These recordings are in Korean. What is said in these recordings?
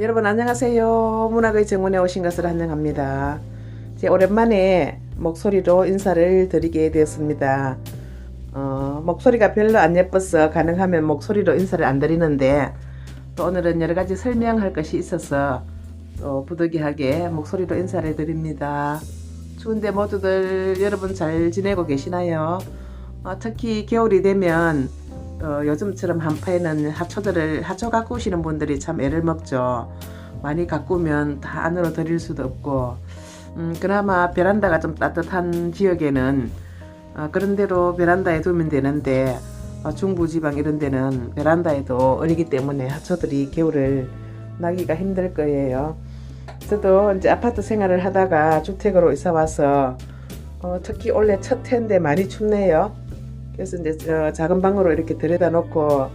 여러분 안녕하세요. 문학의 정원에 오신 것을 환영합니다. 제 오랜만에 목소리로 인사를 드리게 되었습니다. 어, 목소리가 별로 안 예뻐서 가능하면 목소리로 인사를 안 드리는데 또 오늘은 여러 가지 설명할 것이 있어서 또 부득이하게 목소리로 인사를 드립니다. 추운데 모두들 여러분 잘 지내고 계시나요? 어, 특히 겨울이 되면 어, 요즘처럼 한파에는 하초들을 하초 가꾸시는 분들이 참 애를 먹죠. 많이 가꾸면 다 안으로 들일 수도 없고 음, 그나마 베란다가 좀 따뜻한 지역에는 어, 그런 대로 베란다에 두면 되는데 어, 중부지방 이런 데는 베란다에도 어리기 때문에 하초들이 겨울을 나기가 힘들 거예요. 저도 이제 아파트 생활을 하다가 주택으로 이사 와서 어, 특히 올해 첫 해인데 많이 춥네요. 그래서 이제 저 작은 방으로 이렇게 들여다 놓고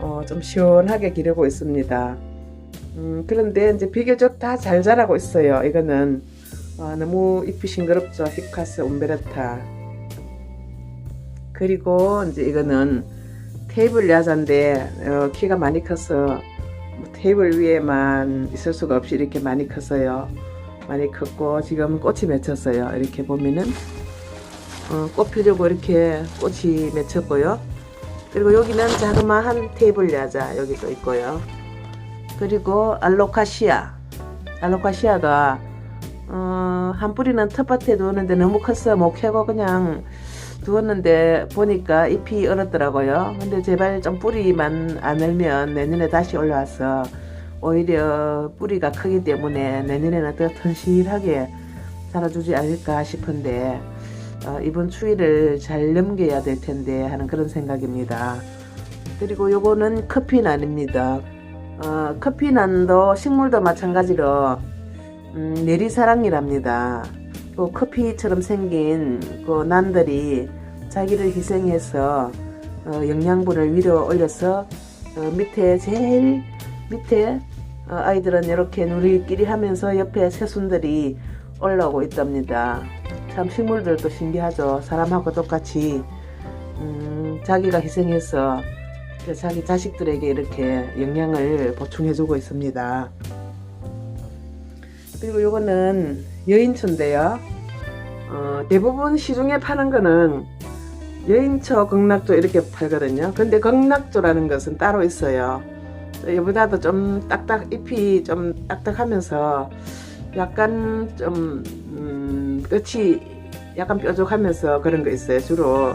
어, 좀 시원하게 기르고 있습니다. 음, 그런데 이제 비교적 다 잘 자라고 있어요. 이거는 어, 너무 잎이 싱그럽죠. 히카스 움베르타. 그리고 이제 이거는 테이블 야자인데 어, 키가 많이 커서 뭐 테이블 위에만 있을 수가 없이 이렇게 많이 컸어요. 많이 컸고 지금 꽃이 맺혔어요. 이렇게 보면은 어, 꽃 피려고 이렇게 꽃이 맺혔고요. 그리고 여기는 자그마한 테이블 야자 여기도 있고요. 그리고 알로카시아. 알로카시아가 어, 한 뿌리는 텃밭에 두었는데 너무 컸어 못 캐고 그냥 두었는데 보니까 잎이 얼었더라고요. 근데 제발 좀 뿌리만 안 얼면 내년에 다시 올라와서 오히려 뿌리가 크기 때문에 내년에는 더 튼실하게 자라주지 않을까 싶은데 어, 이번 추위를 잘 넘겨야 될 텐데 하는 그런 생각입니다. 그리고 요거는 커피난입니다. 어, 커피난도 식물도 마찬가지로 음, 내리사랑이랍니다. 그 커피처럼 생긴 그 난들이 자기를 희생해서 어, 영양분을 위로 올려서 어, 밑에 제일 밑에 어, 아이들은 이렇게 누리끼리 하면서 옆에 새순들이 올라오고 있답니다. 참 식물들도 신기하죠. 사람하고 똑같이 음, 자기가 희생해서 그 자기 자식들에게 이렇게 영양을 보충해주고 있습니다. 그리고 요거는 여인초인데요. 어, 대부분 시중에 파는 거는 여인초, 극락조 이렇게 팔거든요. 근데 극락조라는 것은 따로 있어요. 이보다도 좀 딱딱 잎이 좀 딱딱하면서 약간 좀 음, 끝이 약간 뾰족하면서 그런 거 있어요. 주로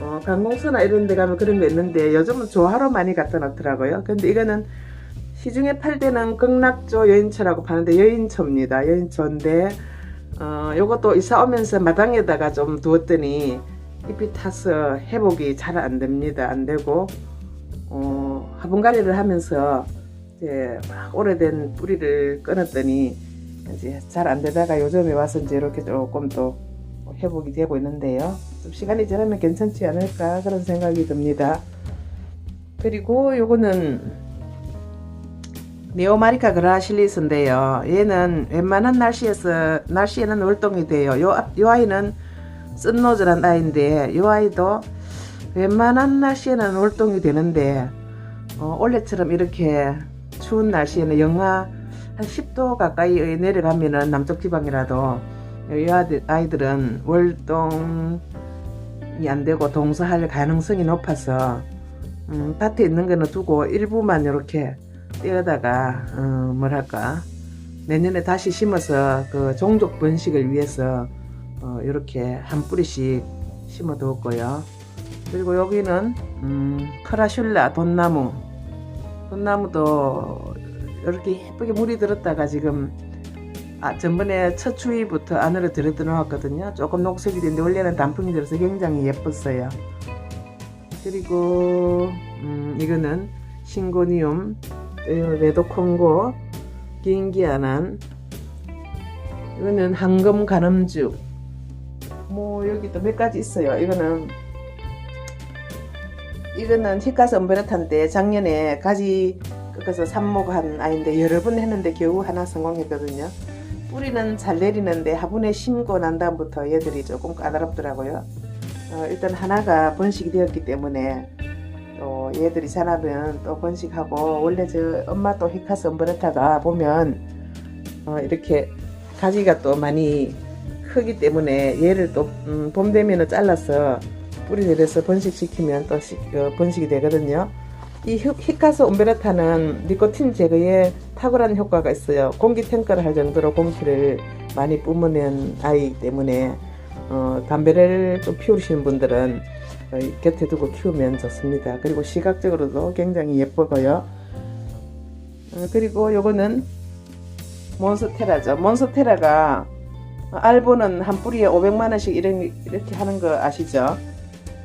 어, 관공서나 이런 데 가면 그런 거 있는데 요즘은 조화로 많이 갖다 놓더라고요. 근데 이거는 시중에 팔 때는 극락조 여인초라고 파는데 여인초입니다. 여인초인데 어, 요것도 이사 오면서 마당에다가 좀 두었더니 잎이 타서 회복이 잘 안 됩니다. 안 되고 어, 화분 관리를 하면서 이제 막 오래된 뿌리를 끊었더니 잘 안 되다가 요즘에 와서 이제 이렇게 조금 또 회복이 되고 있는데요. 좀 시간이 지나면 괜찮지 않을까 그런 생각이 듭니다. 그리고 요거는 네오마리카 그라실리스인데요. 얘는 웬만한 날씨에서 날씨에는 월동이 돼요. 요, 앞- 요 아이는 쓴노즈란 아이인데 요 아이도 웬만한 날씨에는 월동이 되는데 어, 올해처럼 이렇게 추운 날씨에는 영하 한 10도 가까이 내려가면은 남쪽 지방이라도 이 아이들, 아이들은 월동이 안 되고 동서할 가능성이 높아서 음, 밭에 있는 거는 두고 일부만 이렇게 떼어다가 어, 뭐랄까 내년에 다시 심어서 그 종족 번식을 위해서 어, 이렇게 한 뿌리씩 심어 두었고요. 그리고 여기는 음, 크라슐라 돈나무 돈나무도 이렇게 예쁘게 물이 들었다가 지금 아, 전번에 첫 추위부터 안으로 들어 들어왔거든요. 조금 녹색이 됐는데 원래는 단풍이 들어서 굉장히 예뻤어요. 그리고 음, 이거는 싱고니움, 어, 레도콩고, 기인기아난, 이거는 황금 가늠죽. 뭐 여기 또 몇 가지 있어요. 이거는 이거는 히카스 엄베르탄데 작년에 가지 꺾어서 삽목한 아이인데 여러 번 했는데 겨우 하나 성공했거든요. 뿌리는 잘 내리는데 화분에 심고 난 다음부터 얘들이 조금 까다롭더라고요. 어, 일단 하나가 번식이 되었기 때문에 또 얘들이 자라면 또 번식하고 원래 저 엄마 또 히카스 엄브레타가 보면 어, 이렇게 가지가 또 많이 크기 때문에 얘를 또 음, 봄 되면은 잘라서 뿌리 내려서 번식시키면 또 시- 어, 번식이 되거든요. 이 히- 히카스 옴베레타는 니코틴 제거에 탁월한 효과가 있어요. 공기 탱크를 할 정도로 공기를 많이 뿜어낸 아이이기 때문에 어, 담배를 좀 피우시는 분들은 어, 곁에 두고 키우면 좋습니다. 그리고 시각적으로도 굉장히 예쁘고요. 어, 그리고 요거는 몬스테라죠. 몬스테라가 알보는 한 뿌리에 500만 원씩 이렇게 하는 거 아시죠?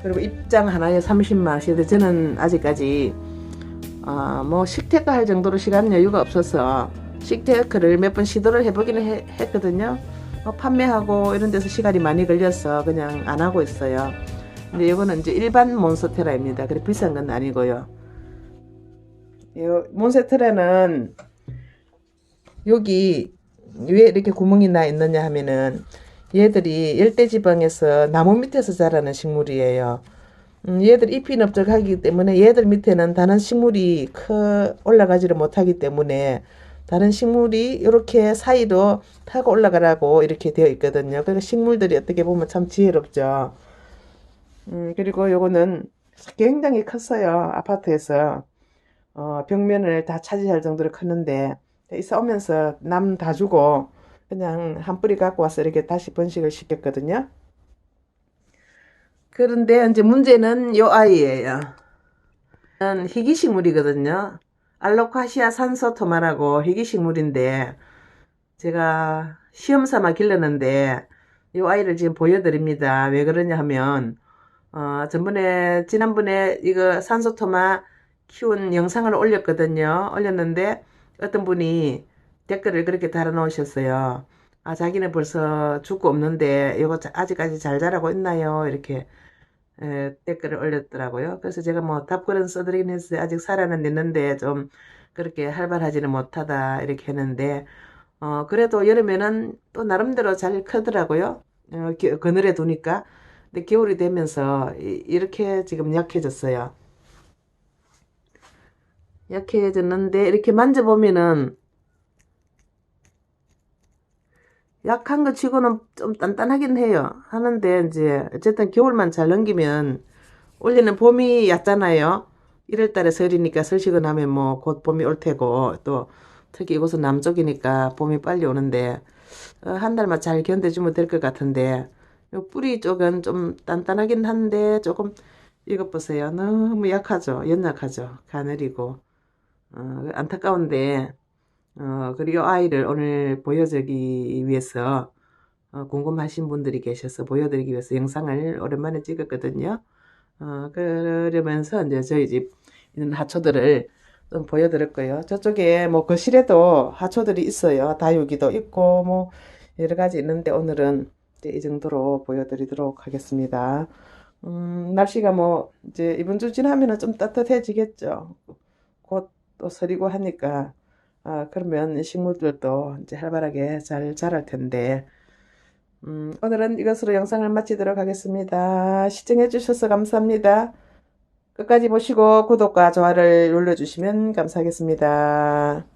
그리고 입장 하나에 30만 원씩. 저는 아직까지 아, 뭐 식테크 할 정도로 시간 여유가 없어서 식테크를 몇 번 시도를 해보기는 해- 했거든요. 어, 판매하고 이런 데서 시간이 많이 걸려서 그냥 안 하고 있어요. 근데 이거는 이제 일반 몬스테라입니다. 그래 비싼 건 아니고요. 요 몬스테라는 여기 왜 이렇게 구멍이 나 있느냐 하면은 얘들이 열대지방에서 나무 밑에서 자라는 식물이에요. 음, 얘들 잎이 넓적하기 때문에 얘들 밑에는 다른 식물이 커 올라가지를 못하기 때문에 다른 식물이 이렇게 사이로 타고 올라가라고 이렇게 되어 있거든요. 그러니까 식물들이 어떻게 보면 참 지혜롭죠. 음, 그리고 요거는 굉장히 컸어요. 아파트에서. 어, 벽면을 다 차지할 정도로 컸는데, 있어 오면서 남 다 주고, 그냥 한 뿌리 갖고 와서 이렇게 다시 번식을 시켰거든요. 그런데 이제 문제는 요 아이예요. 는 희귀식물이거든요. 알로카시아 산소토마라고 희귀식물인데 제가 시험 삼아 길렀는데 이 아이를 지금 보여드립니다. 왜 그러냐 하면 어, 전번에 지난번에 이거 산소토마 키운 영상을 올렸거든요. 올렸는데 어떤 분이 댓글을 그렇게 달아 놓으셨어요. 아 자기는 벌써 죽고 없는데 이거 자- 아직까지 잘 자라고 있나요? 이렇게 에, 댓글을 올렸더라고요. 그래서 제가 뭐 답글은 써드리긴 했어요. 아직 살아는 있는데 좀 그렇게 활발하지는 못하다 이렇게 했는데 어 그래도 여름에는 또 나름대로 잘 크더라고요. 어, 기- 그늘에 두니까. 근데 겨울이 되면서 이- 이렇게 지금 약해졌어요. 약해졌는데 이렇게 만져보면은 약한 거 치고는 좀 단단하긴 해요. 하는데 이제 어쨌든 겨울만 잘 넘기면 원래는 봄이 얕잖아요. 1월달에 설이니까 설식은 하면 뭐 곧 봄이 올 테고 또 특히 이곳은 남쪽이니까 봄이 빨리 오는데 어, 한 달만 잘 견뎌주면 될 것 같은데 요 뿌리 쪽은 좀 단단하긴 한데 조금 이것 보세요. 너무 약하죠. 연약하죠. 가늘이고 어, 안타까운데 어, 그리고 아이를 오늘 보여주기 위해서 어, 궁금하신 분들이 계셔서 보여드리기 위해서 영상을 오랜만에 찍었거든요. 어, 그러면서 이제 저희 집 있는 하초들을 좀 보여드릴 거예요. 저쪽에 뭐 거실에도 하초들이 있어요. 다육이도 있고 뭐 여러 가지 있는데 오늘은 이제 이 정도로 보여드리도록 하겠습니다. 음, 날씨가 뭐 이제 이번 주 지나면은 좀 따뜻해지겠죠. 곧 또 서리고 하니까 아, 그러면 식물들도 이제 활발하게 잘 자랄 텐데, 음, 오늘은 이것으로 영상을 마치도록 하겠습니다. 시청해 주셔서 감사합니다. 끝까지 보시고 구독과 좋아요를 눌러주시면 감사하겠습니다.